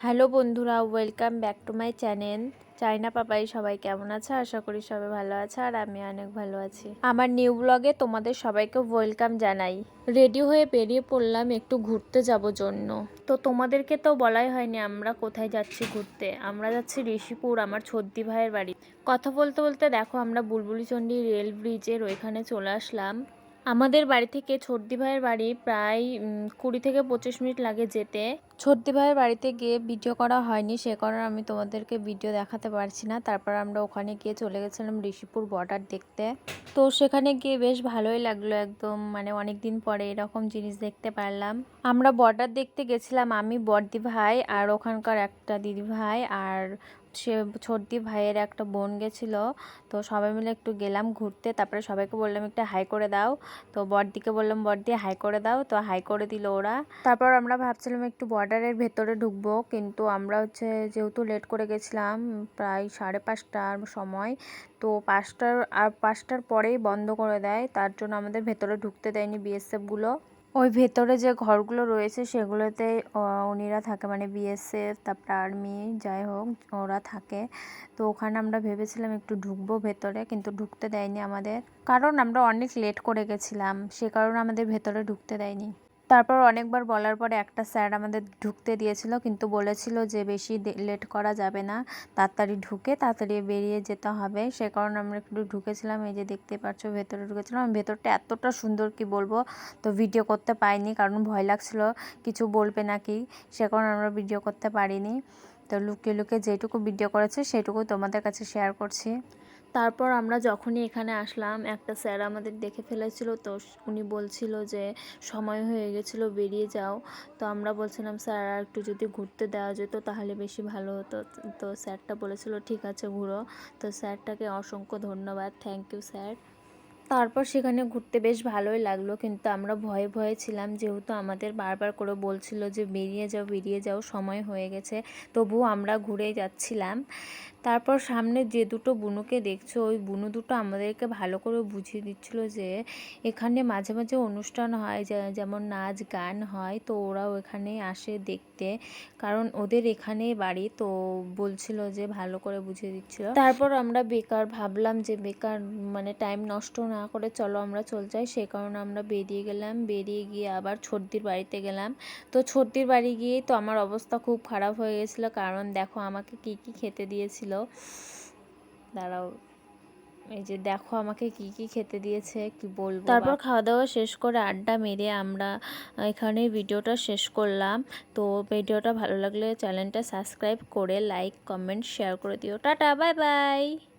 Hello বন্ধুরা welcome back to my channel China Papai সবাই কেমন আছে? আশা করি সবাই ভালো আছে আর আমি অনেক ভালো আছি। আমার নিউ ব্লগে তোমাদের সবাইকে ওয়েলকাম জানাই। রেডি হয়ে বেরিয়ে পড়লাম একটু ঘুরতে যাব জন্য। তো তোমাদেরকে তো বলাই হয়নি আমরা কোথায় যাচ্ছি ঘুরতে। আমরা যাচ্ছি ঋষিপুর, আমার ছদ্দি ভাইয়ের বাড়ি। কথা বলতে বলতে দেখো আমরা বুলবুলিচন্ডী রেল ব্রিজের ওইখানে চলে আসলাম। আমাদের বাড়ি থেকে ছর্দি ভাইয়ের বাড়ি প্রায় কুড়ি থেকে পঁচিশ মিনিট লাগে যেতে। ছর্দি ভাইয়ের বাড়িতে গিয়ে ভিডিও করা হয়নি, সে কারণে আমি তোমাদেরকে ভিডিও দেখাতে পারছি না। তারপর আমরা ওখানে গিয়ে চলে গেছিলাম ঋষিপুর বর্ডার দেখতে। তো সেখানে গিয়ে বেশ ভালোই লাগল একদম মানে অনেক দিন পরে এরকম জিনিস দেখতে পারলাম। আমরা বর্ডার দেখতে গেছিলাম আমি বর্দি ভাই আর ওখানকার একটা দিদি ভাই আর সে ছোটদি ভাইয়ের একটা বোন গেছিল। তো সবাই মিলে একটু গেলাম ঘুরতে, তারপরে সবাইকে বললাম একটু হাই করে দাও। তো বড়দিকে বললাম, বড়দি হাই করে দাও। তো হাই করে দিল ওরা। তারপর আমরা ভাবছিলাম একটু বর্ডারের ভেতরে ঢুকবো, কিন্তু আমরা হচ্ছে যেহেতু লেট করে গেছিলাম, প্রায় সাড়ে পাঁচটার সময়, তো পাঁচটার, আর পাঁচটার পরেই বন্ধ করে দেয়, তার জন্য আমাদের ভেতরে ঢুকতে দেয়নি বিএসএফগুলো ওই ভেতরে যে ঘরগুলো রয়েছে, সেগুলোতে উনিরা থাকে মানে বিএসএফ তারপর আর্মি যাই হোক, ওরা থাকে। তো ওখানে আমরা ভেবেছিলাম একটু ঢুকবো ভেতরে, কিন্তু ঢুকতে দেয়নি আমাদের। কারণ আমরা অনেক লেট করে গেছিলাম, সে কারণে আমাদের ভেতরে ঢুকতে দেয়নি। তারপর অনেকবার বলার পরে একটা স্যার আমাদের ঢুকতে দিয়েছিল, কিন্তু বলেছিল যে বেশি লেট করা যাবে না, তাড়াতাড়ি ঢুকে তাড়াতাড়ি বেরিয়ে যেতে হবে। সে কারণে আমরা একটু ঢুকেছিলাম, এই যে দেখতে পাচ্ছ ভেতরে ঢুকেছিলাম। আমি ভেতরটা এতটা সুন্দর কি বলব, তো ভিডিও করতে পাইনি কারণ ভয় লাগছিল, কিছু বলবে নাকি? সে কারণে আমরা ভিডিও করতে পারিনি। তো লুকিয়ে লুকিয়ে যেটুকু ভিডিও করেছে সেটুকু তোমাদের কাছে শেয়ার করছি। তারপর আমরা যখনই এখানে আসলাম, একটা স্যার আমাদের দেখে ফেলেছিল। তো উনি বলছিল যে, সময় হয়ে গেছিল, বেরিয়ে যাও। তো আমরা বলছিলাম, স্যার, আর একটু যদি ঘুরতে দেওয়া যেত তাহলে বেশি ভালো হতো। তো স্যারটা বলেছিল, ঠিক আছে, ঘুরো। তো স্যারটাকে অসংখ্য ধন্যবাদ। Thank you sir. তারপর সেখানে ঘুরতে বেশ ভালোই লাগল, কিন্তু আমরা ভয়ে ভয়ে ছিলাম। যেহেতু আমাদের বারবার করে বলছিল যে, বেরিয়ে যাও বেরিয়ে যাও, সময় হয়ে গেছে। তবুও আমরা ঘুরে যাচ্ছিলাম। তারপর সামনে যে দুটো বুনুকে দেখছ, ওই বুনু দুটো আমাদেরকে ভালো করে বুঝিয়ে দিচ্ছিল যে এখানে মাঝে মাঝে অনুষ্ঠান হয় যেমন নাচ গান হয়, তো ওরাও এখানে আসে দেখতে। কারণ ওদের এখানেই বাড়ি, তো বলছিল যে ভালো করে বুঝিয়ে দিচ্ছিল। তারপর আমরা বেকার ভাবলাম যে বেকার মানে টাইম নষ্ট না করে চলো আমরা চল যাই। সে কারণে আমরা বেরিয়ে গেলাম। বেরিয়ে গিয়ে আবার ছর্দির বাড়িতে গেলাম। তো ছর্দির বাড়ি গিয়েই তো আমার অবস্থা খুব খারাপ হয়ে গেছিল। কারণ দেখো আমাকে কি কি খেতে দিয়েছিল দাঁড়াও এই যে দেখো আমাকে কি কি খেতে দিয়েছে কি বলব তারপর খাওয়া দাওয়া শেষ করে আড্ডা মেরে আমরা এখানে ভিডিওটা শেষ করলাম। তো ভিডিওটা ভালো লাগলে চ্যানেলটা সাবস্ক্রাইব করে লাইক কমেন্ট শেয়ার করে দিও। Tata bye bye